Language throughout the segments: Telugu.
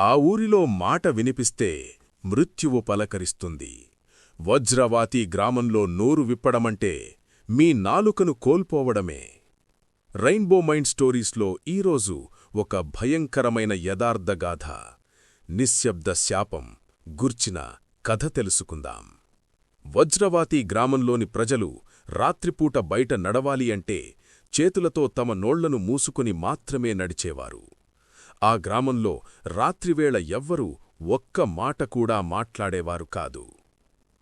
ఆ ఊరిలో మాట వినిపిస్తే మృత్యువు పలకరిస్తుంది. వజ్రవాతి గ్రామంలో నోరు విప్పడమంటే మీ నాలుకను కోల్పోవడమే. రెయిన్బో మైండ్ స్టోరీస్లో ఈరోజు ఒక భయంకరమైన యథార్థగాథ నిశ్శబ్ద శాపం గుర్చిన కథ తెలుసుకుందాం. వజ్రవాతి గ్రామంలోని ప్రజలు రాత్రిపూట బయట నడవాలి అంటే చేతులతో తమ నోళ్ళను మూసుకుని మాత్రమే నడిచేవారు. ఆ గ్రామంలో రాత్రివేళ ఎవ్వరూ ఒక్క మాట కూడా మాట్లాడేవారు కాదు.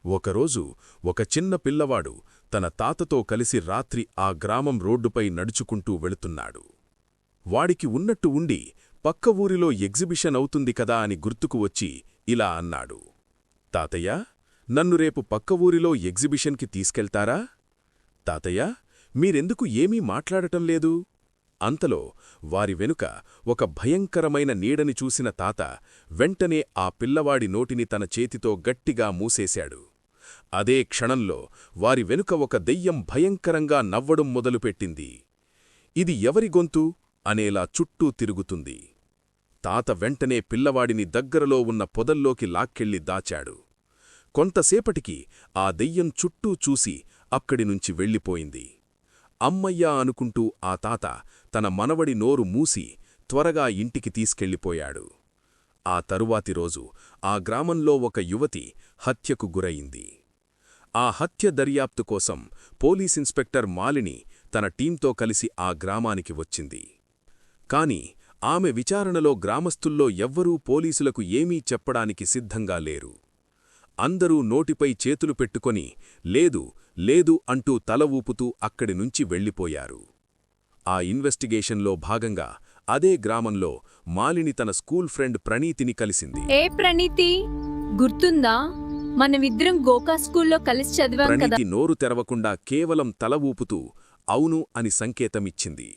ఒకరోజు ఒక చిన్న పిల్లవాడు తన తాతతో కలిసి రాత్రి ఆ గ్రామం రోడ్డుపై నడుచుకుంటూ వెళుతున్నాడు. వాడికి ఉన్నట్టు ఉండి పక్క ఊరిలో ఎగ్జిబిషన్ అవుతుంది కదా అని గుర్తుకు వచ్చి ఇలా అన్నాడు. తాతయ్య నన్ను రేపు పక్క ఊరిలో ఎగ్జిబిషన్కి తీసుకెళ్తారా? తాతయ్య మీరెందుకు ఏమీ మాట్లాడటం లేదు? అంతలో వారి వెనుక ఒక భయంకరమైన నీడని చూసిన తాత వెంటనే ఆ పిల్లవాడి నోటిని తన చేతితో గట్టిగా మూసేశాడు. అదే క్షణంలో వారి వెనుక ఒక దెయ్యం భయంకరంగా నవ్వడం మొదలుపెట్టింది. ఇది ఎవరి గొంతు? అనేలా చుట్టూ తిరుగుతుంది. తాత వెంటనే పిల్లవాడిని దగ్గరలో ఉన్న పొదల్లోకి లాక్కెళ్ళి దాచాడు. కొంతసేపటికి ఆ దెయ్యం చుట్టూ చూసి అక్కడినుంచి వెళ్ళిపోయింది. అమ్మయ్యా అనుకుంటూ ఆ తాత తన మనవడి నోరు మూసి త్వరగా ఇంటికి తీసుకెళ్ళిపోయాడు. ఆ తరువాతి రోజు ఆ గ్రామంలో ఒక యువతి హత్యకు గురయింది ఆ హత్య దర్యాప్తు కోసం పోలీస్ ఇన్స్పెక్టర్ మాలిని తన టీంతో కలిసి ఆ గ్రామానికి వచ్చింది. కాని ఆమె విచారణలో గ్రామస్తుల్లో ఎవ్వరూ పోలీసులకు ఏమీ చెప్పడానికి సిద్ధంగా లేరు. అందరూ నోటిపై చేతులు పెట్టుకొని లేదు లేదు అంటూ తల ఊపుతూ అక్కడి నుంచి వెళ్ళిపోయారు. ఆ ఇన్వెస్టిగేషన్లో భాగంగా అదే గ్రామంలో మాలిని తన స్కూల్ ఫ్రెండ్ ప్రణీతిని కలిసింది. ఏ ప్రణీతి? గుర్తుందా? మనమిద్దరం గోకా స్కూల్లో కలిసి చదివాం ప్రణీతి నోరు తెరవకుండా కేవలం తల ఊపుతూ అవును అని సంకేతమిచ్చింది.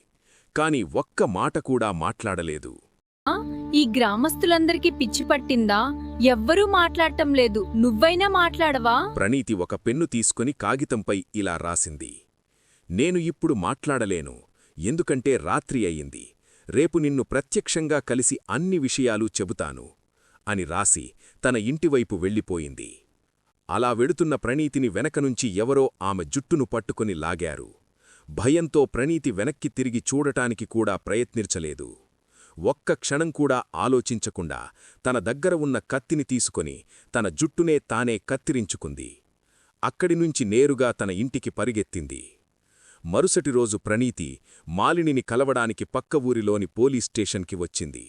కాని ఒక్క మాట కూడా మాట్లాడలేదు. ఈ గ్రామస్తులందరికీ పిచ్చి పట్టిందా? ఎవ్వరూ మాట్లాడటం లేదు. నువ్వైనా మాట్లాడవా? ప్రణీతి ఒక పెన్ను తీసుకుని కాగితంపై ఇలా రాసింది. నేను ఇప్పుడు మాట్లాడలేను. ఎందుకంటే రాత్రి అయింది. రేపు నిన్ను ప్రత్యక్షంగా కలిసి అన్ని విషయాలు చెబుతాను అని రాసి తన ఇంటివైపు వెళ్ళిపోయింది. అలా వెడుతున్న ప్రణీతిని వెనకనుంచి ఎవరో ఆమె జుట్టును పట్టుకుని లాగారు. భయంతో ప్రణీతి వెనక్కి తిరిగి చూడటానికి కూడా ప్రయత్నించలేదు. ఒక్క క్షణం కూడా ఆలోచించకుండా తన దగ్గర ఉన్న కత్తిని తీసుకొని తన జుట్టునే తానే కత్తిరించుకుంది. అక్కడినుంచి నేరుగా తన ఇంటికి పరిగెత్తింది. మరుసటి రోజు ప్రణీతి మాలినిని కలవడానికి పక్క ఊరిలోని పోలీస్ స్టేషన్కి వచ్చింది.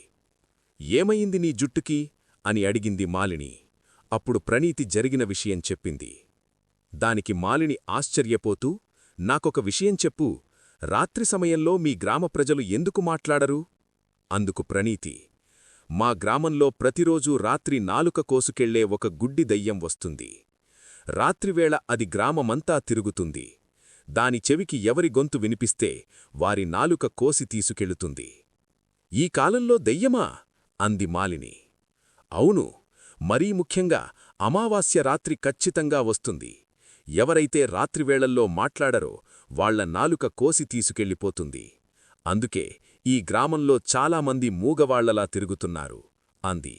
ఏమయింది నీ జుట్టుకి? అని అడిగింది మాలిని. అప్పుడు ప్రణీతి జరిగిన విషయం చెప్పింది. దానికి మాలిని ఆశ్చర్యపోతూ నాకొక విషయం చెప్పు. రాత్రి సమయంలో మీ గ్రామ ప్రజలు ఎందుకు మాట్లాడరు? అందుకు ప్రణీతి మా గ్రామంలో ప్రతిరోజూ రాత్రి నాలుక కోసుకెళ్ళే ఒక గుడ్డి దయ్యం వస్తుంది. రాత్రివేళ అది గ్రామమంతా తిరుగుతుంది. దాని చెవికి ఎవరి గొంతు వినిపిస్తే వారి నాలుక కోసి తీసుకెళుతుంది. ఈ కాలంలో దెయ్యమా? అంది మాలిని. అవును మరీ ముఖ్యంగా అమావాస్య రాత్రి ఖచ్చితంగా వస్తుంది. ఎవరైతే రాత్రివేళల్లో మాట్లాడరో వాళ్ళ నాలుక కోసి తీసుకెళ్ళిపోతుంది. అందుకే ఈ గ్రామంలో చాలామంది మూగవాళ్ళలా తిరుగుతున్నారు అంది.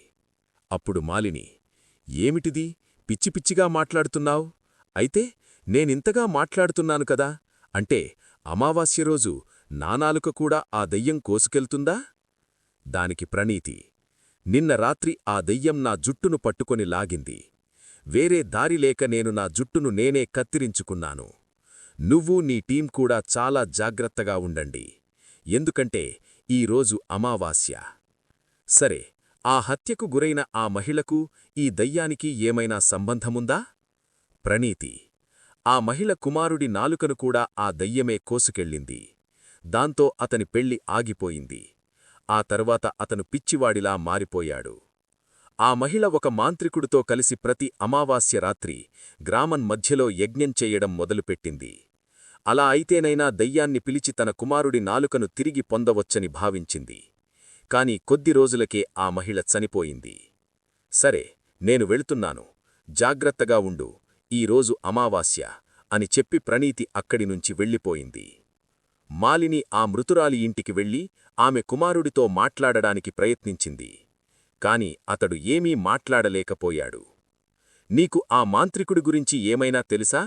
అప్పుడు మాలిని ఏమిటిది? పిచ్చి పిచ్చిగా మాట్లాడుతున్నావు? అయితే నేనింతగా మాట్లాడుతున్నాను కదా? అంటే అమావాస్య రోజు నానాలుక కూడా ఆ దెయ్యం కోసుకెళ్తుందా? దానికి ప్రణీతి నిన్న రాత్రి ఆ దెయ్యం నా జుట్టును పట్టుకొని లాగింది. వేరే దారిలేక నేను నా జుట్టును నేనే కత్తిరించుకున్నాను. నువ్వు నీ టీం కూడా చాలా జాగ్రత్తగా ఉండండి. ఎందుకంటే ఈరోజు అమావాస్య. సరే ఆ హత్యకు గురైన ఆ మహిళకు ఈ దయ్యానికి ఏమైనా సంబంధముందా? ప్రణీతి ఆ మహిళ కుమారుడి నాలుకను కూడా ఆ దయ్యమే కోసుకెళ్ళింది. దాంతో అతని పెళ్ళి ఆగిపోయింది. ఆ తరువాత అతను పిచ్చివాడిలా మారిపోయాడు. ఆ మహిళ ఒక మాంత్రికుడితో కలిసి ప్రతి అమావాస్య రాత్రి గ్రామం మధ్యలో యజ్ఞం చెయ్యడం మొదలుపెట్టింది. అలా అయితేనైనా దయ్యాన్ని పిలిచి తన కుమారుడి నాలుకను తిరిగి పొందవచ్చని భావించింది. కాని కొద్ది రోజులకే ఆ మహిళ చనిపోయింది. సరే నేను వెళుతున్నాను. జాగ్రత్తగా ఉండు. ఈరోజు అమావాస్య అని చెప్పి ప్రణీతి అక్కడి నుంచి వెళ్ళిపోయింది. మాలిని ఆ మృతురాలి ఇంటికి వెళ్ళి ఆమె కుమారుడితో మాట్లాడడానికి ప్రయత్నించింది. కాని అతడు ఏమీ మాట్లాడలేకపోయాడు. నీకు ఆ మాంత్రికుడి గురించి ఏమైనా తెలుసా?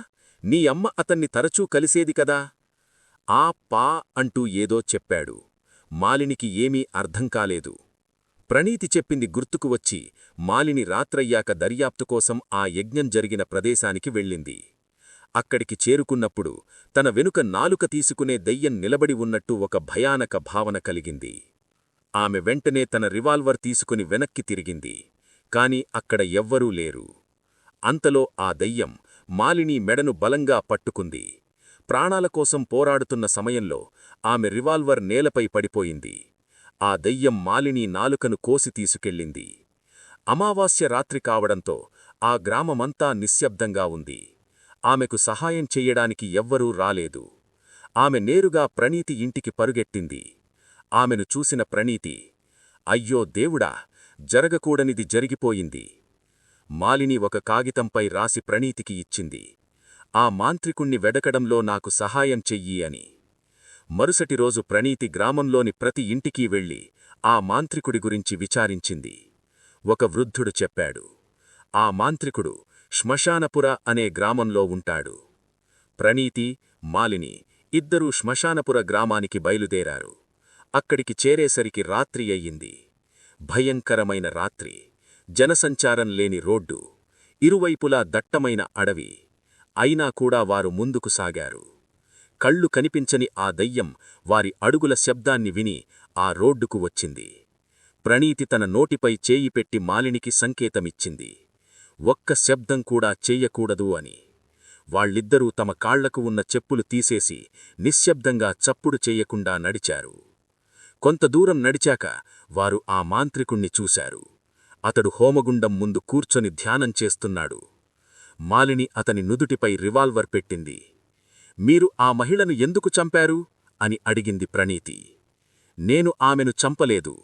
నీ అమ్మ అతన్ని తరచూ కలిసేది కదా? ఆ పా అంటూ ఏదో చెప్పాడు. మాలినికి ఏమీ అర్థం కాలేదు. ప్రణీతి చెప్పింది గుర్తుకు వచ్చి మాలిని రాత్రయ్యాక దర్యాప్తు కోసం ఆ యజ్ఞం జరిగిన ప్రదేశానికి వెళ్ళింది. అక్కడికి చేరుకున్నప్పుడు తన వెనుక నాలుక తీసుకునే దయ్యం నిలబడి ఉన్నట్టు ఒక భయానక భావన కలిగింది. ఆమె వెంటనే తన రివాల్వర్ తీసుకుని వెనక్కి తిరిగింది. కాని అక్కడ ఎవ్వరూ లేరు. అంతలో ఆ దయ్యం మాలిని మెడను బలంగా పట్టుకుంది. ప్రాణాల కోసం పోరాడుతున్న సమయంలో ఆమె రివాల్వర్ నేలపై పడిపోయింది. ఆ దయ్యం మాలిని నాలుకను కోసి తీసుకెళ్ళింది. అమావాస్య రాత్రి కావడంతో ఆ గ్రామమంతా నిశ్శబ్దంగా ఉంది. ఆమెకు సహాయం చెయ్యడానికి ఎవ్వరూ రాలేదు. ఆమె నేరుగా ప్రణీతి ఇంటికి పరుగెట్టింది. ఆమెను చూసిన ప్రణీతి అయ్యో దేవుడా జరగకూడనిది జరిగిపోయింది. మాలిని ఒక కాగితంపై రాసి ప్రణీతికి ఇచ్చింది. ఆ మాంత్రికుణ్ణి వెడకడంలో నాకు సహాయం చెయ్యి అని. మరుసటి రోజు ప్రణీతి గ్రామంలోని ప్రతి ఇంటికీ వెళ్ళి ఆ మాంత్రికుడి గురించి విచారించింది. ఒక వృద్ధుడు చెప్పాడు. ఆ మాంత్రికుడు శ్మశానపుర అనే గ్రామంలో ఉంటాడు. ప్రణీతి మాలిని ఇద్దరూ శ్మశానపుర గ్రామానికి బయలుదేరారు. అక్కడికి చేరేసరికి రాత్రి అయ్యింది. భయంకరమైన రాత్రి. జనసంచారం లేని రోడ్డు ఇరువైపులా దట్టమైన అడవి అయినా కూడా వారు ముందుకు సాగారు. కళ్ళు కనిపించని ఆ దయ్యం వారి అడుగుల శబ్దాన్ని విని ఆ రోడ్డుకు వచ్చింది. ప్రణీతి తన నోటిపై చేయి పెట్టి మాలినికి సంకేతమిచ్చింది. ఒక్క శబ్దం కూడా చెయ్యకూడదు అని. వాళ్ళిద్దరూ తమ కాళ్ళకు ఉన్న చెప్పులు తీసేసి నిశ్శబ్దంగా చప్పుడు చెయ్యకుండా నడిచారు. కొంత దూరం నడిచాక వారు ఆ మాంత్రికుణ్ణి చూశారు. అతడు హోమగుండం ముందు కూర్చొని ధ్యానం చేస్తున్నాడు. మాలిని అతని నుదుటిపై రివాల్వర్ పెట్టింది. మీరు ఆ మహిళను ఎందుకు చంపారు? అని అడిగింది ప్రణీతి. నేను ఆమెను చంపలేదు.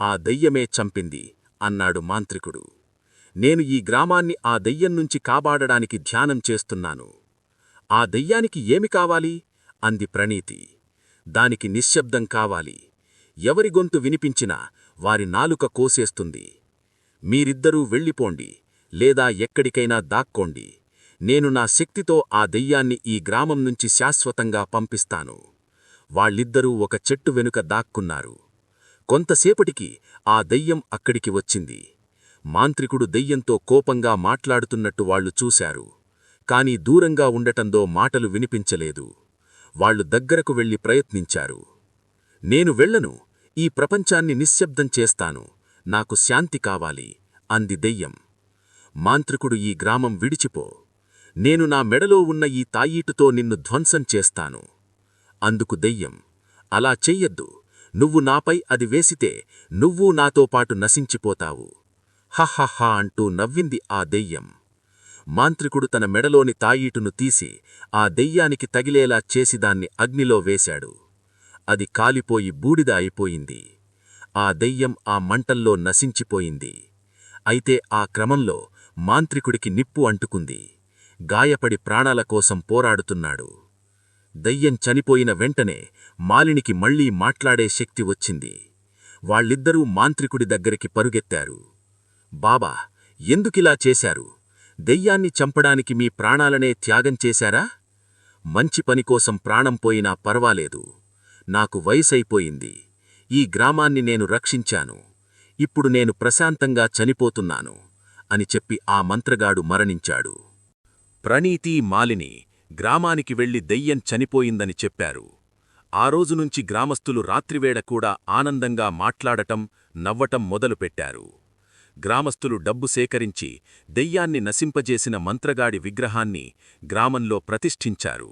ఆ దయ్యమే చంపింది అన్నాడు మాంత్రికుడు. నేను ఈ గ్రామాన్ని ఆ దయ్యం నుంచి కాపాడడానికి ధ్యానం చేస్తున్నాను. ఆ దయ్యానికి ఏమి కావాలి? అంది ప్రణీతి. దానికి నిశ్శబ్దం కావాలి. ఎవరి గొంతు వినిపించినా వారి నాలుక కోసేస్తుంది. మీరిద్దరూ వెళ్ళిపోండి లేదా ఎక్కడికైనా దాక్కోండి. నేను నా శక్తితో ఆ దెయ్యాన్ని ఈ గ్రామం నుంచి శాశ్వతంగా పంపిస్తాను. వాళ్ళిద్దరూ ఒక చెట్టు వెనుక దాక్కున్నారు. కొంతసేపటికి ఆ దెయ్యం అక్కడికి వచ్చింది. మాంత్రికుడు దెయ్యంతో కోపంగా మాట్లాడుతున్నట్టు వాళ్ళు చూశారు. కాని దూరంగా ఉండటందో మాటలు వినిపించలేదు. వాళ్ళు దగ్గరకు వెళ్ళి ప్రయత్నించారు. నేను వెళ్ళను ఈ ప్రపంచాన్ని నిశ్శబ్దం చేస్తాను. నాకు శాంతి కావాలి అంది దెయ్యం. మాంత్రికుడు ఈ గ్రామం విడిచిపో. నేను నా మెడలో ఉన్న ఈ తాయీటుతో నిన్ను ధ్వంసం చేస్తాను. అందుకు దెయ్యం అలా చెయ్యొద్దు. నువ్వు నాపై అది వేసితే నువ్వూ నాతో పాటు నశించిపోతావు. హహహా అంటూ నవ్వింది ఆ దెయ్యం. మాంత్రికుడు తన మెడలోని తాయీటును తీసి ఆ దెయ్యానికి తగిలేలా చేసి దాన్ని అగ్నిలో వేశాడు. అది కాలిపోయి బూడిద అయిపోయింది. ఆ దెయ్యం ఆ మంటల్లో నశించిపోయింది. అయితే ఆ క్రమంలో మాంత్రికుడికి నిప్పు అంటుకుంది. గాయపడి ప్రాణాల కోసం పోరాడుతున్నాడు. దయ్యం చనిపోయిన వెంటనే మాలినికి మళ్ళీ మాట్లాడే శక్తి వచ్చింది. వాళ్ళిద్దరూ మాంత్రికుడి దగ్గరికి పరుగెత్తారు. బాబా ఎందుకిలా చేశారు? దెయ్యాన్ని చంపడానికి మీ ప్రాణాలనే త్యాగం చేశారా? మంచి పనికోసం ప్రాణం పోయినా పర్వాలేదు. నాకు వయసైపోయింది. ఈ గ్రామాన్ని నేను రక్షించాను. ఇప్పుడు నేను ప్రశాంతంగా చనిపోతున్నాను అని చెప్పి ఆ మంత్రగాడు మరణించాడు. ప్రణీతి మాలిని గ్రామానికి వెళ్ళి దెయ్యం చనిపోయిందని చెప్పారు. ఆ రోజునుంచి గ్రామస్తులు రాత్రివేళ కూడా ఆనందంగా మాట్లాడటం నవ్వటం మొదలుపెట్టారు. గ్రామస్తులు డబ్బు సేకరించి దెయ్యాన్ని నశింపజేసిన మంత్రగాడి విగ్రహాన్ని గ్రామంలో ప్రతిష్ఠించారు.